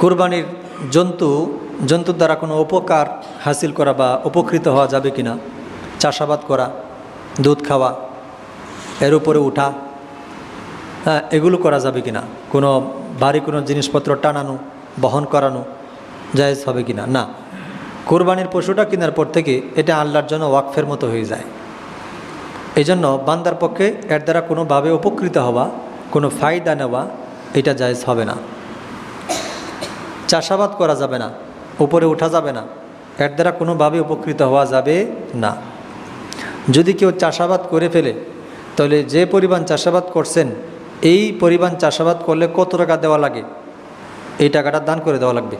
কোরবানির জন্তু, জন্তুর দ্বারা কোনো উপকার হাসিল করা বা উপকৃত হওয়া যাবে কি না চাষাবাদ করা, দুধ খাওয়া, এর উপরে উঠা হ্যাঁ এগুলো করা যাবে কি না কোনো ভারী কোনো জিনিসপত্র টানানো, বহন করানো জায়েজ হবে কি না। না কোরবানির পশুটা কেনার পর থেকে এটা আল্লাহর জন্য ওয়াকফের মতো হয়ে যায়। এই জন্য বান্দার পক্ষে এর দ্বারা কোনোভাবে উপকৃত হওয়া, কোনো ফায়দা নেওয়া এটা জায়েজ হবে না। চাষাবাদ করা যাবে না, উপরে ওঠা যাবে না, এর দ্বারা কোনোভাবে উপকৃত হওয়া যাবে না। যদি কেউ চাষাবাদ করে ফেলে, তাহলে যে পরিমাণ চাষাবাদ করছেন, এই পরিমাণ চাষাবাদ করলে কত টাকা দেওয়া লাগে? এই টাকাটা দান করে দেওয়া লাগবে।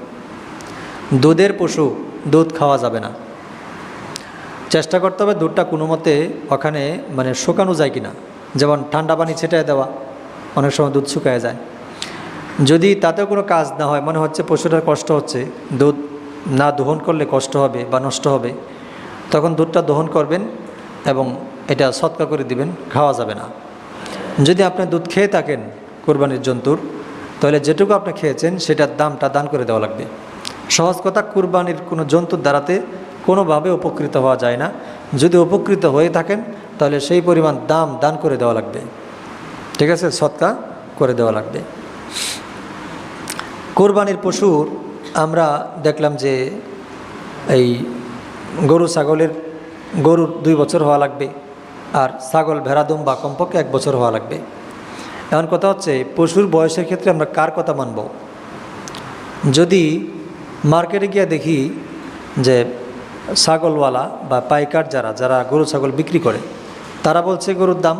দুধের পশু দুধ খাওয়া যাবে না। চেষ্টা করতে হবে দুধটা কোনো মতে ওখানে মানে শুকানো যায় কিনা। যেমন ঠান্ডা পানি ছেটায় দেওয়া, অনেক সময় দুধ শুকায় যায়। যদি তাতেও কোনো কাজ না হয়, মনে হচ্ছে পশুটার কষ্ট হচ্ছে, দুধ না দহন করলে কষ্ট হবে বা নষ্ট হবে, তখন দুধটা দহন করবেন এবং এটা সৎকা করে দিবেন, খাওয়া যাবে না। যদি আপনি দুধ খেয়ে থাকেন কোরবানির জন্তুর, তাহলে যেটুকু আপনি খেয়েছেন সেটার দামটা দান করে দেওয়া লাগবে। সহজ কথা, কুরবানির কোনো জন্তুর দ্বারাতে কোনোভাবে উপকৃত হওয়া যায় না। যদি উপকৃত হয়ে থাকেন, তাহলে সেই পরিমাণ দাম দান করে দেওয়া লাগবে। ঠিক আছে? সৎকা করে দেওয়া লাগবে। কোরবানির পশুর আমরা দেখলাম যে এই গরু, ছাগলের গরুর দুই বছর হওয়া লাগবে আর ছাগল ভেড়াদুম বা কমপক্ষে এক বছর হওয়া লাগবে। এমন কথা হচ্ছে, পশুর বয়সের ক্ষেত্রে আমরা কার কথা মানব? যদি মার্কেটে গিয়ে দেখি যে ছাগলওয়ালা বা পাইকার যারা যারা গরু, ছাগল বিক্রি করে, তারা বলছে গরুর দাম,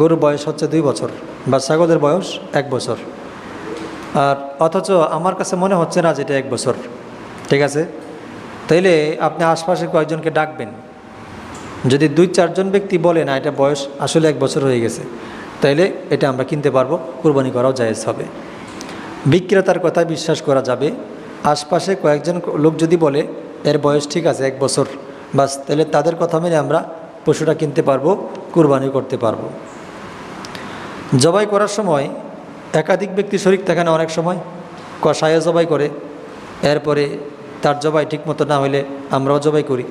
গরুর বয়স হচ্ছে দুই বছর বা ছাগলের বয়স এক বছর। আর অথচ আমার কাছে মনে হচ্ছে না যেটা এক বছর। ঠিক আছে? তাইলে আপনি আশপাশে কয়েকজনকে ডাকবেন। যদি দুই চারজন ব্যক্তি বলে, না, এটা বয়স আসলে এক বছর হয়ে গেছে, তাইলে এটা আমরা কিনতে পারব, কোরবানি করাও জায়েজ হবে। বিক্রেতার কথায় বিশ্বাস করা যাবে, আশপাশে কয়েকজন লোক যদি বলে, এর বয়স ঠিক আছে, এক বছর, বাস তাহলে তাদের কথা মেনে আমরা পশুটা কিনতে পারব কোরবানি করতে পারব। জবাই করার সময় একাধিক ব্যক্তি শরিক থাকে না অনেক সময়। কষায়ে জবাই করে। এরপরে তার জবাই ঠিকমতো না হলে আমরাও জবাই করি।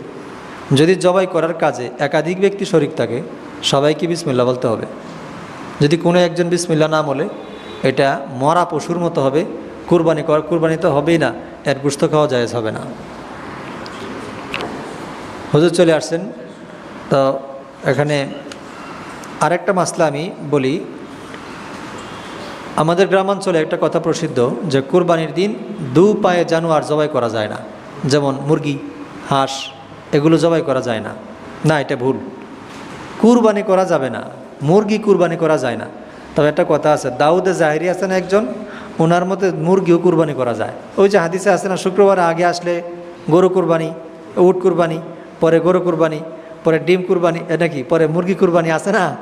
যদি জবাই করার কাজে একাধিক ব্যক্তি শরিক থাকে, সবাইকে বিসমিল্লা বলতে হবে। যদি কোনো একজন বিসমিল্লা না বলে, এটা মরা পশুর মতো হবে, কুরবানি কর, কুরবানি তো হবেই না, এর গুস্ত খাওয়া জায়েজ হবে না। হুজুর চলে আসছেন। তো এখানে আরেকটা মাসলা আমি বলি আমাদের গ্রামাঞ্চলে একটা কথা প্রসিদ্ধ যে কুরবানির দিন দু পায়ে জানোয়ার জবাই করা যায় না। যেমন মুরগি, হাঁস, এগুলো জবাই করা যায় না। না, এটা ভুল। কুরবানি করা যাবে না। মুরগি কুরবানি করা যায় না। তবে একটা কথা আছে, দাউদে জাহেরি আছেন একজন? ওনার মতে মুরগিও কুরবানি করা যায়। ওই যে হাদিসে আছে না, শুক্রবার আগে আসলে গরু কুরবানি, উট কুরবানি, পরে গরু কুরবানি, পরে ডিম কুরবানি এটা কি পরে মুরগি কুরবানি আছে না?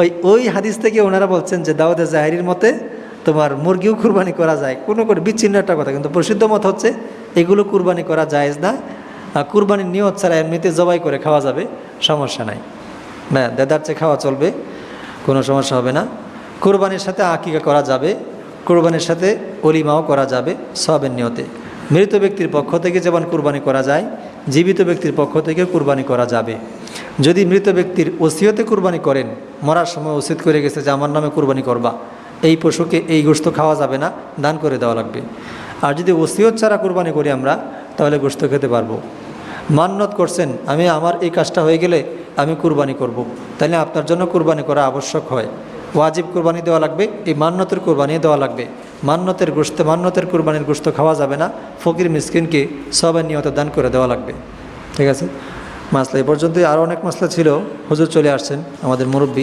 ওই ওই হাদিস থেকে ওনারা বলছেন যে দাউদে জাহেরির মতে তোমার মুরগিও কুরবানি করা যায়। কোনো করে বিচ্ছিন্ন একটা কথা, কিন্তু প্রসিদ্ধ মত হচ্ছে এগুলো কুরবানি করা জায়েজ না। কুরবানির নিয়ত ছাড়া এমনিতে জবাই করে খাওয়া যাবে, সমস্যা নাই। না, দেদার চেয়ে খাওয়া চলবে, কোনো সমস্যা হবে না। কোরবানির সাথে আকিকা করা যাবে, কোরবানির সাথে অলিমাও করা যাবে সবের নিয়তে। মৃত ব্যক্তির পক্ষ থেকে যেমন কুরবানি করা যায়, জীবিত ব্যক্তির পক্ষ থেকে কুরবানি করা যাবে। যদি মৃত ব্যক্তির ওসিয়তে কুরবানি করেন, মরার সময় ওসিত করে গেছে যে আমার নামে কুরবানি করবা, এই পশুকে এই গোস্ত খাওয়া যাবে না, দান করে দেওয়া লাগবে। আর যদি ওসিয়ত ছাড়া কুরবানি করি আমরা, তাহলে গোস্ত খেতে পারব। মান্যত করছেন, আমি আমার এই কাজটা হয়ে গেলে আমি কুরবানি করব। তাহলে আপনার জন্য কুরবানি করা আবশ্যক হয়। ওয়াজিব কুরবানি দেওয়া লাগবে, এই মান্নতের কুরবানি দেওয়া লাগবে। মান্নতের গোস্ত মান্নতের কুরবানির গোস্ত খাওয়া যাবে না, ফকির মিসকিনকে সবাই নিয়ত দান করে দেওয়া লাগবে। ঠিক আছে? মাসলা এ পর্যন্ত আরও অনেক মাসলা ছিল। হুজুর চলে আসছেন আমাদের মুরব্বী।